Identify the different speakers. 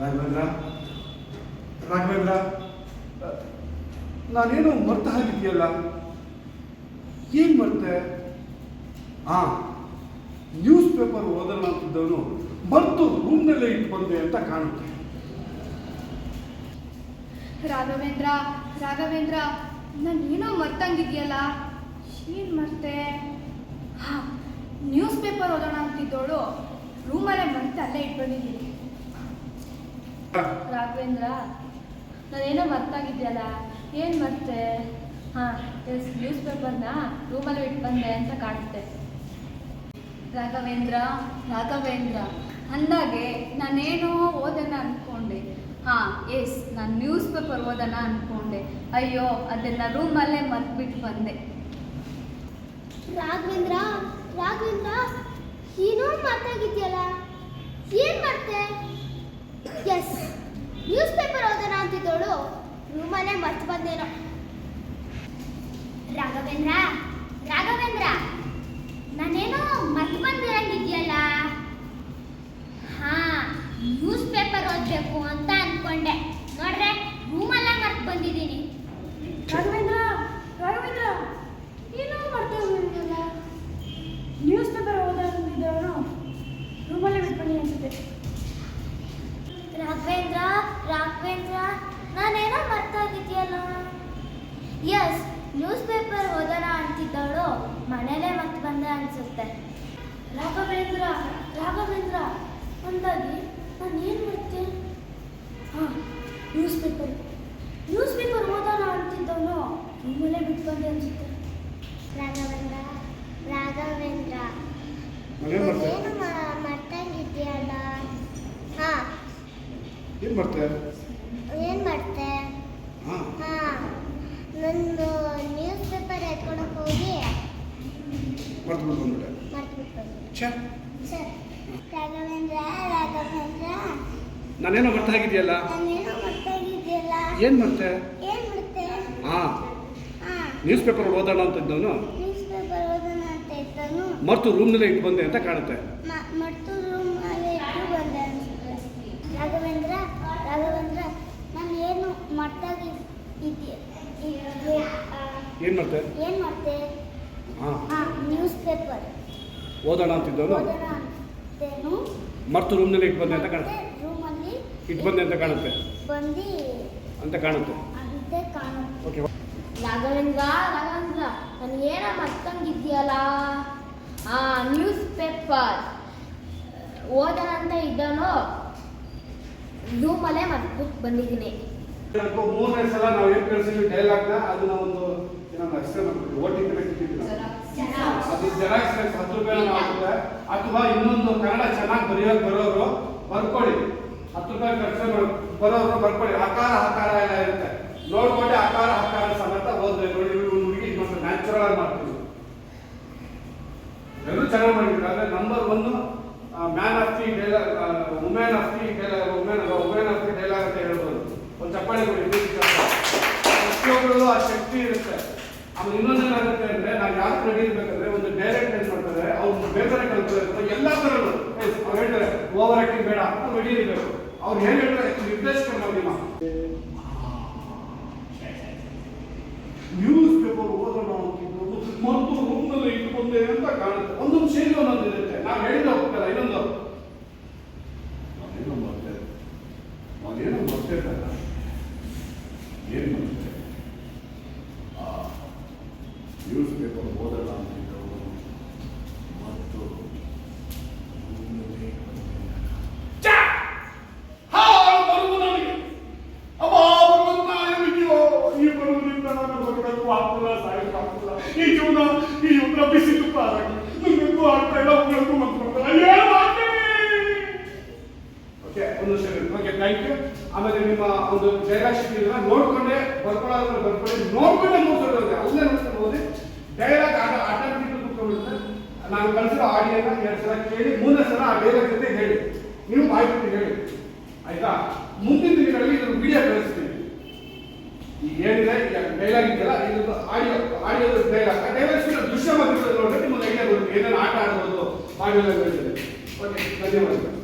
Speaker 1: ರಾಘವೇಂದ್ರ? ರಾಘವೇಂದ್ರ ನಾನೇನು ಮರ್ತ ಹಾಗಿದೆಯಲ್ಲ ಏನು ಮರ್ತೆ? ಆ ನ್ಯೂಸ್ ಪೇಪರ್ ಓದಲ್ಲ ಅಂತಿದ್ದವನು ಮರ್ತು ರೂಮ್ನಲ್ಲೇ ಇಟ್ಟು ಬಂದೆ ಅಂತ ಕಾಣುತ್ತೆ.
Speaker 2: ರಾಘವೇಂದ್ರ ರಾಘವೇಂದ್ರ ನಾನು ಏನೋ ಮರ್ತಂಗಿದ್ಯಲ್ಲ ಏನು ಮರ್ತೆ? ಹಾಂ ನ್ಯೂಸ್ ಪೇಪರ್ ಓದೋಣ ಅಂತಿದ್ದೋಳು ರೂಮಲ್ಲೇ ಮರ್ತು ಅಲ್ಲೇ ಇಟ್ಕೊಂಡಿದ್ದೀನಿ
Speaker 3: ರಾಘವೇಂದ್ರ ನಾನೇನೋ ಮರ್ತಾಗಿದ್ಯಲ್ಲ ಏನ್ ಮರ್ತೆ? ಹಾಂ ಎಸ್ ನ್ಯೂಸ್ ಪೇಪರ್ನ ರೂಮಲ್ಲಿ ಇಟ್ಟು ಬಂದೆ ಅಂತ ಕಾಣುತ್ತೆ. ರಾಘವೇಂದ್ರ ರಾಘವೇಂದ್ರ ಅಂದಾಗೆ ನಾನೇನೋ ಓದೋಣ ಅಂದ್ಕೊಂಡೆ ಹಾ ಎಸ್ ನಾನು ನ್ಯೂಸ್ ಪೇಪರ್ ಓದೋಣ ಅಂದ್ಕೊಂಡೆ ಅಯ್ಯೋ ಅದನ್ನು ರೂಮಲ್ಲೇ ಮರ್ತ್ಬಿಟ್ಟು ಬಂದೆ.
Speaker 4: ರಾಘವೇಂದ್ರ ರಾಘವೇಂದ್ರ ಏನೋ ಮರ್ತಾಗಿದ್ಯಲ್ಲ ಏನ್ ಮಾಡ್ತೆ ಎಸ್ ನ್ಯೂಸ್ ಪೇಪರ್ ಓದೋಣ ಅಂತಿದ್ದೋಳು ರೂಮಲ್ಲೇ ಮರ್ತು ಬಂದೇನೋ. ರಾಘವೇಂದ್ರ? ರಾಘವೇಂದ್ರ? ನಾನೇನೋ ಮರ್ತು ಬಂದಿರಂಗಿದ್ಯಲ್ಲ ಹಾ ನ್ಯೂಸ್ ಪೇಪರ್ ಓದಬೇಕು ಅಂತ ಅನ್ಕೊಂಡೆ. ನೋಡ್ರೆ ರೂಮಲ್ಲೇ ಮರ್ತು ಬಂದಿದ್ದೀನಿ.
Speaker 2: ರಾಘವೇಂದ್ರ ರಾಘವೇಂದ್ರ ಏನೋ ಮರ್ತೋಗಿಲ್ಲ ನ್ಯೂಸ್ ಪೇಪರ್ ಓದೋದಿದ್ದವನು ರೂಮಲ್ಲೇ ಬಿಟ್ಬನ್ನಿ ಅನ್ಸುತ್ತೆ
Speaker 4: ರಾಘವೇಂದ್ರ ರಾಘವೇಂದ್ರ ನಾನೇನೋ ಮರ್ತಾಗಿದ್ಯಲ್ಲ ಎಸ್ ನ್ಯೂಸ್ ಪೇಪರ್ ಓದೋಣ ಅಂತಿದ್ದವಳು ಮನೇಲೆ ಮತ್ತೆ ಬಂದೆ ಅನ್ಸುತ್ತೆ. ರಾಘವೇಂದ್ರ ರಾಘವೇಂದ್ರ ಅಂದಾಗಿ ನಾನು ಏನು ಮಾಡ್ತೆ? ಹಾಂ ನ್ಯೂಸ್ ಪೇಪರ್ ನ್ಯೂಸ್ ಪೇಪರ್ ಓದೋಣ ಅಂತಿದ್ದವನು ರೂಮಲ್ಲೇ ಬಿಟ್ಕೊಂಡೆ ಬಂದೆ ಅನ್ಸುತ್ತೆ. ರಾಘವೇಂದ್ರ ರಾಘವೇಂದ್ರ. ಏನು ಮಾಡ್ತಂಗಿದ್ಯಲ್ಲ ಹಾಂ.
Speaker 1: ಏನು ಮಾಡ್ತೆ?
Speaker 4: ಏನು ಮಾಡ್ತೆ?
Speaker 1: ಹಾಂ.
Speaker 4: ಹಾಂ. ನಂದು ನ್ಯೂಸ್ ಪೇಪರ್ ಎತ್ಕೊಳಕ್ ಹೋಗಿ
Speaker 1: ಮರ್ತು ಬಿಟ್ಟು ಬಂದ್ಬಿಟ್ಟೆ
Speaker 4: ಮರ್ತ್ಬಿಟ್ಟು
Speaker 1: ಛೇ
Speaker 4: ಸರ್ ರಾಘವೇಂದ್ರ ರಾಘವೇಂದ್ರ
Speaker 1: ನಾನೇನೋ ಮರ್ತ ಆಗಿದೆಯಲ್ಲ
Speaker 4: ನಾನೇನೋ ಮರ್ತಾಗಿದ್ಯಲ್ಲ
Speaker 1: ಏನು ಮಾಡ್ತೆ
Speaker 4: ಏನು ಮಾಡ್ತೆ
Speaker 1: ಹಾಂ
Speaker 4: ಹಾಂ
Speaker 1: ನ್ಯೂಸ್ ಪೇಪರ್ ಓದೋಣ ಅಂತಿದ್ದವನು
Speaker 4: ನ್ಯೂಸ್ ಪೇಪರ್ ಓದೋಣ ಅಂತ ಇದ್ದನು
Speaker 1: ಮರ್ತು ರೂಮ್ನಲ್ಲೇ ಇಟ್ಟು ಬಂದೆ ಅಂತ ಕಾಣುತ್ತೆ
Speaker 4: ಮರ್ತು ರೂಮ್ ಅಲ್ಲಿ ಇಟ್ಟು ಬಂದೆ ಅನ್ಸುತ್ತೆ ರಾಘವೇಂದ್ರ ರಾಘವೇಂದ್ರ ನಾನು ಏನು ಮರ್ತಾಗಿ ಇದೆಯಾ
Speaker 1: ಏನು ಮಾಡ್ತೆ?
Speaker 4: ಏನು ಮಾಡ್ತೆ?
Speaker 1: ಹಾಂ.
Speaker 4: ನ್ಯೂಸ್ ಪೇಪರ್
Speaker 1: ಓದೋಣ ಅಂತಿದ್ದವನು
Speaker 4: ಓದೋಣ ಅಂತೇನು.
Speaker 1: ಮರ್ತು ರೂಮ್ನಲ್ಲಿ ಇಟ್ಟು ಬಂದೆ ಅಂತ ಕಾಣುತ್ತೆ.
Speaker 4: ರೂಮಲ್ಲಿ
Speaker 1: ಇಟ್ಟು ಬಂದೆ ಅಂತ ಕಾಣುತ್ತೆ.
Speaker 4: ಬಂದು
Speaker 1: ಅಂತ ಕಾಣುತ್ತೆ.
Speaker 4: ಅಂತೆ ಕಾಣುತ್ತೆ.
Speaker 1: ಓಕೆ.
Speaker 3: ರಾಘವೇಂದ್ರ ರಾಘವೇಂದ್ರ ನಾನು ಏನೋ ಮರ್ತಂಗಿದ್ಯಲ್ಲ? ಆ ನ್ಯೂಸ್ ಪೇಪರ್ ಓದೋಣ ಅಂತ ಇದ್ದವನು ರೂಮಲ್ಲೇ ಮತ್ತೆ ಬಂದಿದ್ದೀನಿ.
Speaker 1: ಮೂರನೇ ಸಲ ನಾವು ಏನು ಕಳಿಸಿದ್ವಿ ಡೈಲಾಗ್ನ ಅದನ್ನ ಒಂದು ಏನೋ ಎಕ್ಸ್ಟ್ರಾ ಮಾಡ್ತೀವಿ ಓ ಟಿ ಪಿ ಅದು ಜೆರಾಕ್ಸ್ ಹತ್ತು ರೂಪಾಯಿ ಆಗುತ್ತೆ. ಅಥವಾ ಇನ್ನೊಂದು ಕನ್ನಡ ಚೆನ್ನಾಗಿ ಬರೆಯೋಕೆ ಬರೋರು ಬರ್ಕೊಳ್ಳಿ. ಹತ್ತು ರೂಪಾಯಿ ಖರ್ಚು ಬರೋರು ಬರ್ಕೊಳ್ಳಿ. ಆಕಾರ ಆಕಾರ ಎಲ್ಲ ಇರುತ್ತೆ. ನೋಡ್ಕೊಂಡೆ ಆಕಾರ ಆಕಾರ ಸಮೇತ ಹೋದ್ರೆ. ನೋಡಿ ಹುಡುಗಿ ಮತ್ತೆ ನ್ಯಾಚುರಲ್ ಆಗಿ ಮಾಡ್ತೀವಿ ಎಲ್ಲರೂ ಚೆನ್ನಾಗಿ ಮಾಡಿದ್ರು. ಆದರೆ number one man of the dialogue women of the dialogue women women of the dialogue ಅಂತ ಹೇಳ್ಬೋದು ಕೊಡಿ ಪ್ರತಿಯೊಬ್ಬರಲ್ಲೂ ಆ ಶಕ್ತಿ ಇರುತ್ತೆ. ಆಮೇಲೆ ಇನ್ನೊಂದೇನಾಗುತ್ತೆ ಅಂದ್ರೆ ನಾವು ಯಾಕೆ ರೆಡಿ ಇರ್ಬೇಕಂದ್ರೆ ಒಂದು ಡೈರೆಕ್ಟ್ ಏನ್ ಮಾಡ್ತಾರೆ, ಅವ್ರು ಬೇರೆ ಕಲ್ತ್ತಾರೆ ಎಲ್ಲ ತರಲ್ಲೂ ಅವ್ರು ಹೇಳ್ತಾರೆ ಓವರ್ ಆಕ್ಟಿಂಗ್ ಬೇಡ ಅಂತ ರೆಡಿ ಇರಬೇಕು. ಅವ್ರು ಏನ್ ಹೇಳ್ತಾರೆ ನಿರ್ದೇಶಕ ನಿಮ್ಮ ನ್ಯೂಸ್ ಪೇಪರ್ ಓದೋಣ ಅಂತಿದ್ದು. ಮತ್ತು ರೂಮ್ನಲ್ಲಿ ಇಟ್ಟುಕೊಂಡೆ ಅಂತ ಕಾಣುತ್ತೆ ಒಂದೊಂದು ಶೈಲಿ ಒಂದೊಂದು ಇರುತ್ತೆ ನಾವು ಹೇಳಿದ ಹೋಗ್ತಲ್ಲ ಇನ್ನೊಂದು ನಾನೇನೋ ಮತ್ತೆ ನಾನೇನೋ ಮತ್ತೆ ಏನು ಮತ್ತೆ ನ್ಯೂಸ್ ಪೇಪರ್ ಓದೋಣ ಅಂತಿದ್ದವರು ಮತ್ತು ರೂಮ್ನಲ್ಲಿ ಹಾಳು ಬರುವುದು ನನಗೆ ಅಬ್ಬ ಭಗವಂತ ಏನಿದೆಯೋ ಈ ಬರುವುದರಿಂದ ನಾನು ಬದುಕಕ್ಕೂ ಆಗ್ತಿಲ್ಲ ಸಾಯಕ್ಕೂ ಆಗ್ತಿಲ್ಲ ಈ ಜೀವನ ಈ ಪಾರಾಗಿ ನಿಮಗೂ ಆಗ್ತಾ ಇಲ್ಲ ಬರ್ತಾ ಇಲ್ಲ. ಓಕೆ ಒಂದು ಸರಿ ಓಕೆ ಥ್ಯಾಂಕ್ ಯು ಆಮೇಲೆ ನಿಮ್ಮ ಒಂದು ಡೈಲಾಗ್ ಇದನ್ನ ನೋಡ್ಕೊಂಡೆ ಬರ್ಕೊಳ್ಳೋದ್ರೆ ಬರ್ಕೊಳ್ಳಿ, ನೋಡ್ಕೊಂಡೆ ನೋಡ್ಕೊಳ್ಳೋದು ಅಲ್ಲೇ ನೋಡ್ಕೊಂಡು ಹೋಗಿ ಡೈಲಾಗ್ ಆಟೋಮೆಟಿಕ್ ಕೂತ್ಕೊಂಡಿರುತ್ತೆ ನಾನು ಕಳಿಸಿರೋ ಆಡಿಯೋನ ಎರಡು ಸಲ ಕೇಳಿ ಮೂರನೇ ಸಲ ಆ ಡೈಲಾಗ್ ಜೊತೆ ಹೇಳಿ. ನೀವು ಮಾಹಿತಿ ಹೇಳಿ. ಆಯ್ತಾ? ಮುಂದಿನ ದಿನಗಳಲ್ಲಿ ಇದ್ರ ವಿಡಿಯೋ ಕಳಿಸ್ತೀನಿ. ಈಗ ಏನಿದೆ? ಡೈಲಾಗ್ ಇದೆಯಲ್ಲ ಇದು ಆಡಿಯೋ ಆಡಿಯೋ ಡೈಲಾಗ್ ಡೈಲಾಗ್ ಆಟ ಆಡ್ಬೋದು ಆಡಿಯೋ ಓಕೆ ಧನ್ಯವಾದ